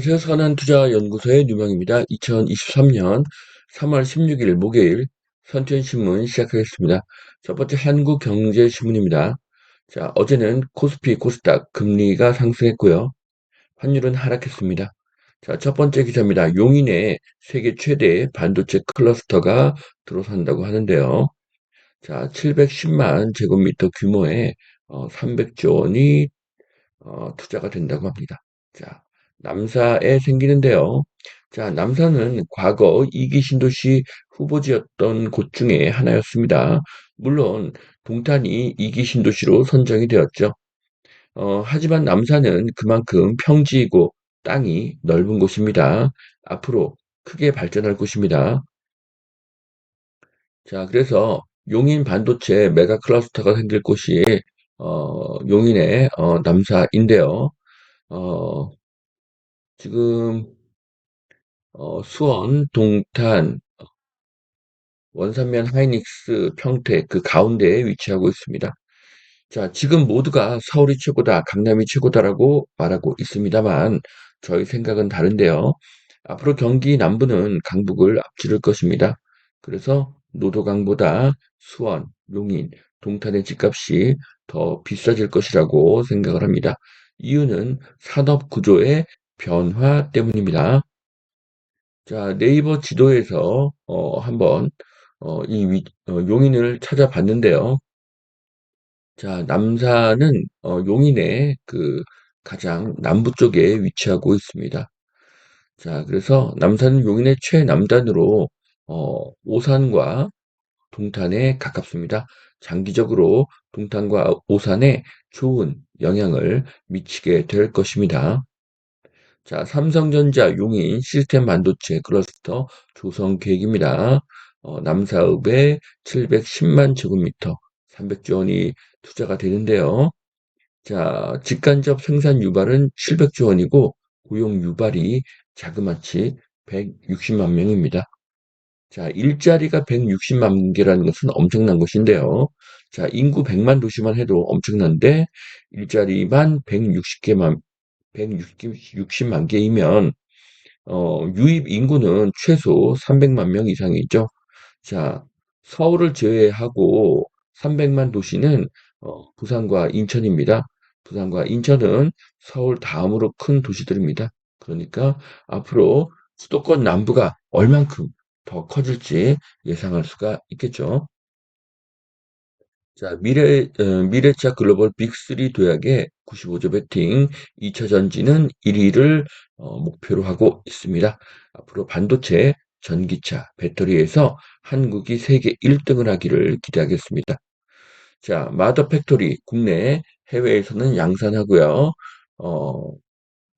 안녕하세요. 선한투자연구소의 유명입니다. 2023년 3월 16일 목요일 선천신문 시작하겠습니다. 첫 번째 한국경제신문입니다. 자, 어제는 코스피, 코스닥 금리가 상승했고요. 환율은 하락했습니다. 자, 첫 번째 기사입니다. 용인에 세계 최대 반도체 클러스터가 들어선다고 하는데요. 자, 710만 제곱미터 규모의 어, 300조 원이 어, 투자가 된다고 합니다. 자, 남사에 생기는데요. 자, 남사는 과거 이기 신도시 후보지였던 곳 중에 하나였습니다. 물론 동탄이 이기 신도시로 선정이 되었죠. 어, 하지만 남사는 그만큼 평지이고 땅이 넓은 곳입니다. 앞으로 크게 발전할 곳입니다. 자, 그래서 용인 반도체 메가 클러스터가 생길 곳이 어, 용인의 어, 남사인데요. 어, 지금 어, 수원, 동탄, 원산면 하이닉스, 평택 그 가운데에 위치하고 있습니다. 자, 지금 모두가 서울이 최고다, 강남이 최고다라고 말하고 있습니다만 저희 생각은 다른데요. 앞으로 경기 남부는 강북을 앞지를 것입니다. 그래서 노도강보다 수원, 용인, 동탄의 집값이 더 비싸질 것이라고 생각을 합니다. 이유는 산업 구조의 변화 때문입니다. 자, 네이버 지도에서 어, 한번 어, 이 위, 어, 용인을 찾아봤는데요. 자, 남산은 어, 용인의 그 가장 남부 쪽에 위치하고 있습니다. 자, 그래서 남산은 용인의 최남단으로 어, 오산과 동탄에 가깝습니다. 장기적으로 동탄과 오산에 좋은 영향을 미치게 될 것입니다. 자, 삼성전자 용인 시스템 반도체 클러스터 조성 계획입니다. 어, 남사읍에 710만 제곱미터 300조 원이 투자가 되는데요. 자, 직간접 생산 유발은 700조 원이고 고용 유발이 자그마치 160만 명입니다. 자, 일자리가 160만 개라는 것은 엄청난 것인데요. 자, 인구 100만 도시만 해도 엄청난데 일자리만 160개만 160만 개이면 어, 유입 인구는 최소 300만 명 이상이죠. 자, 서울을 제외하고 300만 도시는 어, 부산과 인천입니다. 부산과 인천은 서울 다음으로 큰 도시들입니다. 그러니까 앞으로 수도권 남부가 얼만큼 더 커질지 예상할 수가 있겠죠. 자, 미래, 어, 미래차 글로벌 빅3 도약의 95조 배팅 2차 전지는 1위를 어, 목표로 하고 있습니다. 앞으로 반도체, 전기차, 배터리에서 한국이 세계 1등을 하기를 기대하겠습니다. 자, 마더 팩토리 국내, 해외에서는 양산하고요. 어,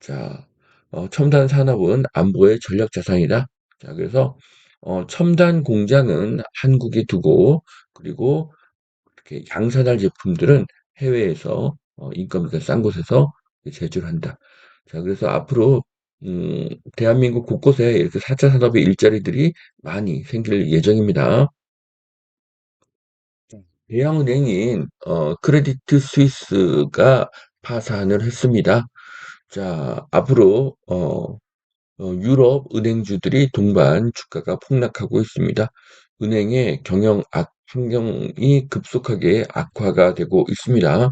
자, 어, 첨단 산업은 안보의 전략 자산이다. 자, 그래서 어, 첨단 공장은 한국에 두고 그리고 양산할 제품들은 해외에서 어, 인건비가 싼 곳에서 제조를 한다. 자, 그래서 앞으로 음, 대한민국 곳곳에 이렇게 4차 산업의 일자리들이 많이 생길 예정입니다. 대형은행인 어, 크레디트 스위스가 파산을 했습니다. 자, 앞으로 어, 어, 유럽 은행주들이 동반 주가가 폭락하고 있습니다. 은행의 경영 악, 환경이 급속하게 악화가 되고 있습니다.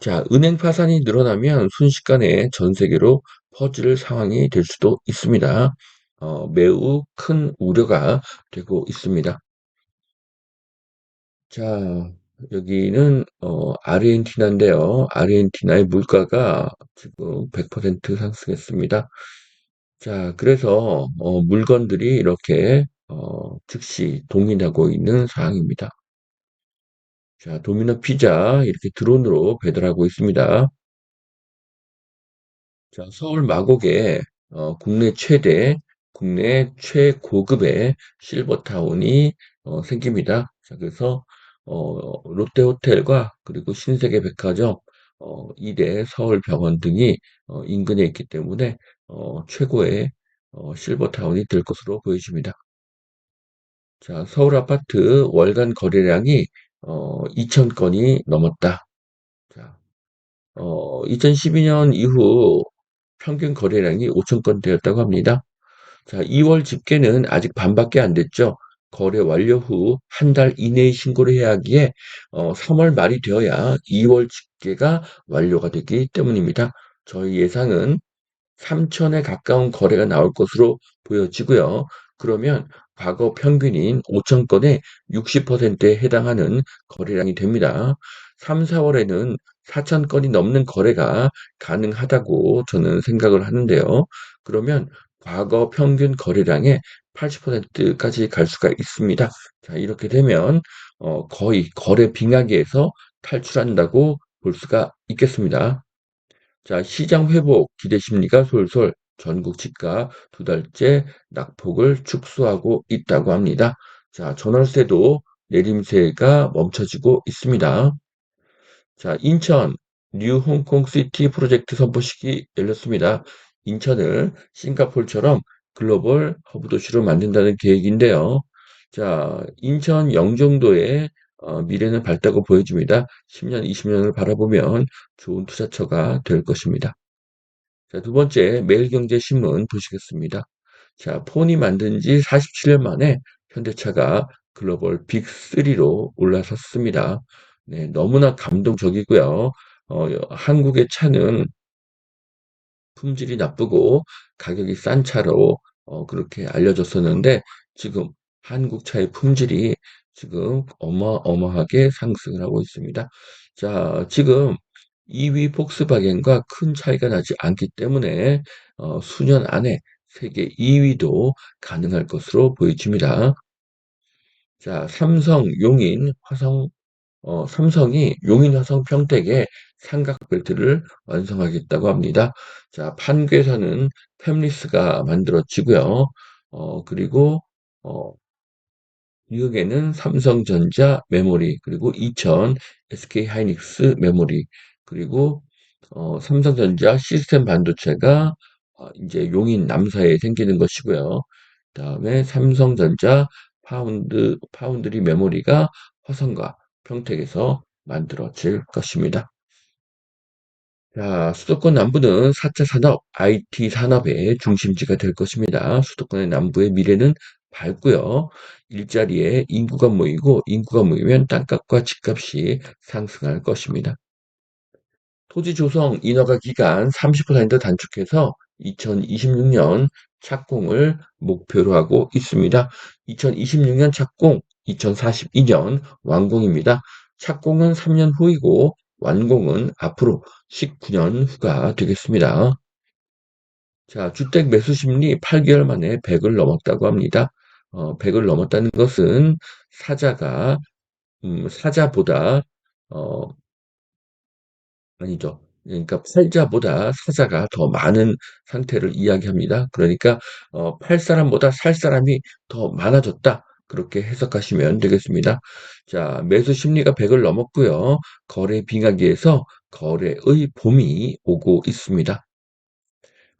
자, 은행 파산이 늘어나면 순식간에 전 세계로 퍼질 상황이 될 수도 있습니다. 어, 매우 큰 우려가 되고 있습니다. 자, 여기는 어, 아르헨티나인데요. 아르헨티나의 물가가 지금 100% 상승했습니다. 자, 그래서 어, 물건들이 이렇게 어, 즉시 동인하고 있는 상황입니다. 자, 도미노 피자 이렇게 드론으로 배달하고 있습니다. 자, 서울 마곡에 어, 국내 최대, 국내 최고급의 실버타운이 어, 생깁니다. 자, 그래서 어, 롯데호텔과 그리고 신세계백화점, 어, 이대 서울병원 등이 어, 인근에 있기 때문에 어, 최고의 어, 실버타운이 될 것으로 보여집니다. 자, 서울 아파트 월간 거래량이 어, 2천 건이 넘었다. 자, 어, 2012년 이후 평균 거래량이 5천 건대였다고 합니다. 자, 2월 집계는 아직 반밖에 안 됐죠. 거래 완료 후 한 달 이내에 신고를 해야 하기에 어, 3월 말이 되어야 2월 집계가 완료가 되기 때문입니다. 저희 예상은 3천에 가까운 거래가 나올 것으로 보여지고요. 그러면 과거 평균인 5천 건의 60%에 해당하는 거래량이 됩니다. 3, 4월에는 4천 건이 넘는 거래가 가능하다고 저는 생각을 하는데요. 그러면 과거 평균 거래량의 80%까지 갈 수가 있습니다. 자, 이렇게 되면 어, 거의 거래 빙하기에서 탈출한다고 볼 수가 있겠습니다. 자, 시장 회복 기대 심리가 솔솔 전국 집값 두 달째 낙폭을 축소하고 있다고 합니다. 자, 전월세도 내림세가 멈춰지고 있습니다. 자, 인천 뉴 홍콩 시티 프로젝트 선포식이 열렸습니다. 인천을 싱가폴처럼 글로벌 허브 도시로 만든다는 계획인데요. 자, 인천 영종도의 어, 미래는 밝다고 보여집니다. 10년, 20년을 바라보면 좋은 투자처가 될 것입니다. 자, 두 번째, 매일경제신문 보시겠습니다. 자, 폰이 만든 지 47년 만에 현대차가 글로벌 빅3로 올라섰습니다. 네, 너무나 감동적이고요. 어, 한국의 차는 품질이 나쁘고 가격이 싼 차로 어, 그렇게 알려졌었는데 지금 한국 차의 품질이 지금 어마어마하게 상승을 하고 있습니다. 자, 지금 2위 폭스바겐과 큰 차이가 나지 않기 때문에 어, 수년 안에 세계 2위도 가능할 것으로 보여집니다. 자, 삼성, 용인, 화성, 어, 삼성이 용인 화성 평택에 삼각 벨트를 완성하겠다고 합니다. 자, 판교에서는 팸리스가 만들어지고요. 어, 그리고 어, 뉴욕에는 삼성전자 메모리, 그리고 이천 SK 하이닉스 메모리, 그리고 어, 삼성전자 시스템 반도체가 어, 이제 용인 남사에 생기는 것이고요. 그다음에 삼성전자 파운드 파운드리 메모리가 화성과 평택에서 만들어질 것입니다. 자, 수도권 남부는 4차 산업, IT 산업의 중심지가 될 것입니다. 수도권의 남부의 미래는 밝고요. 일자리에 인구가 모이고 인구가 모이면 땅값과 집값이 상승할 것입니다. 토지 조성 인허가 기간 30% 단축해서 2026년 착공을 목표로 하고 있습니다. 2026년 착공, 2042년 완공입니다. 착공은 3년 후이고 완공은 앞으로 19년 후가 되겠습니다. 자, 주택 매수 심리 8개월 만에 100을 넘었다고 합니다. 어, 100을 넘었다는 것은 사자가 음, 사자보다 어, 아니죠. 그러니까 팔자보다 사자가 더 많은 상태를 이야기합니다. 그러니까 어, 팔 사람보다 살 사람이 더 많아졌다. 그렇게 해석하시면 되겠습니다. 자, 매수 심리가 100을 넘었고요. 거래 빙하기에서 거래의 봄이 오고 있습니다.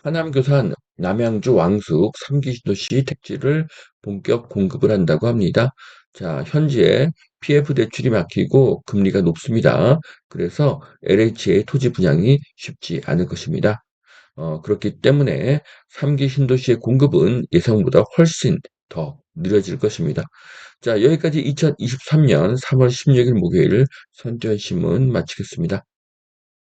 하남교산 남양주 왕숙 3기 도시 택지를 본격 공급을 한다고 합니다. 자, 현재 PF 대출이 막히고 금리가 높습니다. 그래서 LH의 토지 분양이 쉽지 않을 것입니다. 어, 그렇기 때문에 3기 신도시의 공급은 예상보다 훨씬 더 느려질 것입니다. 자, 여기까지 2023년 3월 16일 목요일 선대현 신문 마치겠습니다.